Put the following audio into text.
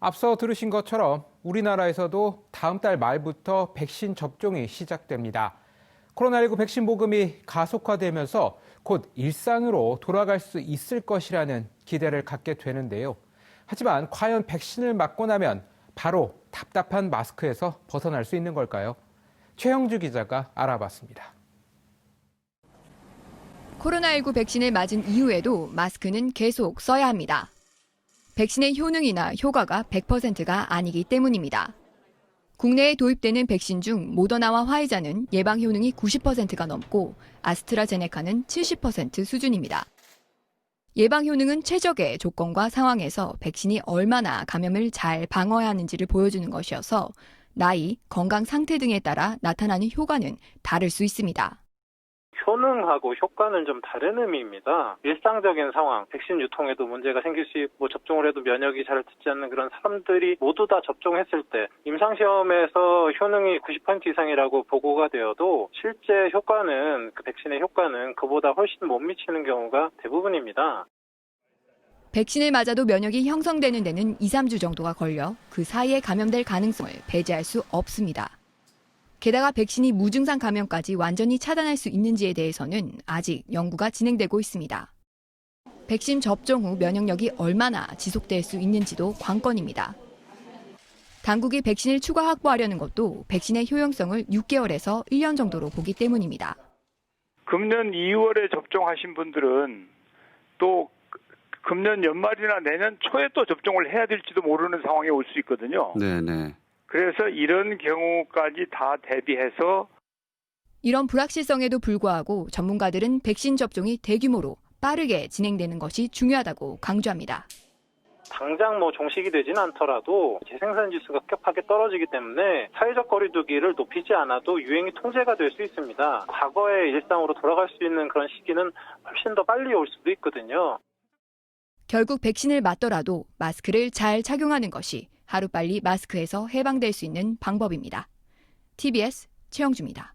앞서 들으신 것처럼 우리나라에서도 다음 달 말부터 백신 접종이 시작됩니다. 코로나19 백신 보급이 가속화되면서 곧 일상으로 돌아갈 수 있을 것이라는 기대를 갖게 되는데요. 하지만 과연 백신을 맞고 나면 바로 답답한 마스크에서 벗어날 수 있는 걸까요? 최영주 기자가 알아봤습니다. 코로나19 백신을 맞은 이후에도 마스크는 계속 써야 합니다. 백신의 효능이나 효과가 100%가 아니기 때문입니다. 국내에 도입되는 백신 중 모더나와 화이자는 예방 효능이 90%가 넘고 아스트라제네카는 70% 수준입니다. 예방 효능은 최적의 조건과 상황에서 백신이 얼마나 감염을 잘 방어해야 하는지를 보여주는 것이어서 나이, 건강 상태 등에 따라 나타나는 효과는 다를 수 있습니다. 효능하고 효과는 좀 다른 의미입니다. 일상적인 상황, 백신 유통에도 문제가 생길 수 있고 접종을 해도 면역이 잘 듣지 않는 그런 사람들이 모두 다 접종했을 때 임상시험에서 효능이 90% 이상이라고 보고가 되어도 실제 효과는 그 백신의 효과는 그보다 훨씬 못 미치는 경우가 대부분입니다. 백신을 맞아도 면역이 형성되는 데는 2, 3주 정도가 걸려 그 사이에 감염될 가능성을 배제할 수 없습니다. 게다가 백신이 무증상 감염까지 완전히 차단할 수 있는지에 대해서는 아직 연구가 진행되고 있습니다. 백신 접종 후 면역력이 얼마나 지속될 수 있는지도 관건입니다. 당국이 백신을 추가 확보하려는 것도 백신의 효용성을 6개월에서 1년 정도로 보기 때문입니다. 금년 2월에 접종하신 분들은 또 금년 연말이나 내년 초에 또 접종을 해야 될지도 모르는 상황이 올수 있거든요. 네네. 그래서 이런 경우까지 다 대비해서 이런 불확실성에도 불구하고 전문가들은 백신 접종이 대규모로 빠르게 진행되는 것이 중요하다고 강조합니다. 당장 뭐 종식이 되진 않더라도 재생산 지수가 급하게 떨어지기 때문에 사회적 거리두기를 높이지 않아도 유행이 통제가 될 수 있습니다. 과거의 일상으로 돌아갈 수 있는 그런 시기는 훨씬 더 빨리 올 수도 있거든요. 결국 백신을 맞더라도 마스크를 잘 착용하는 것이 하루빨리 마스크에서 해방될 수 있는 방법입니다. TBS 최영주입니다.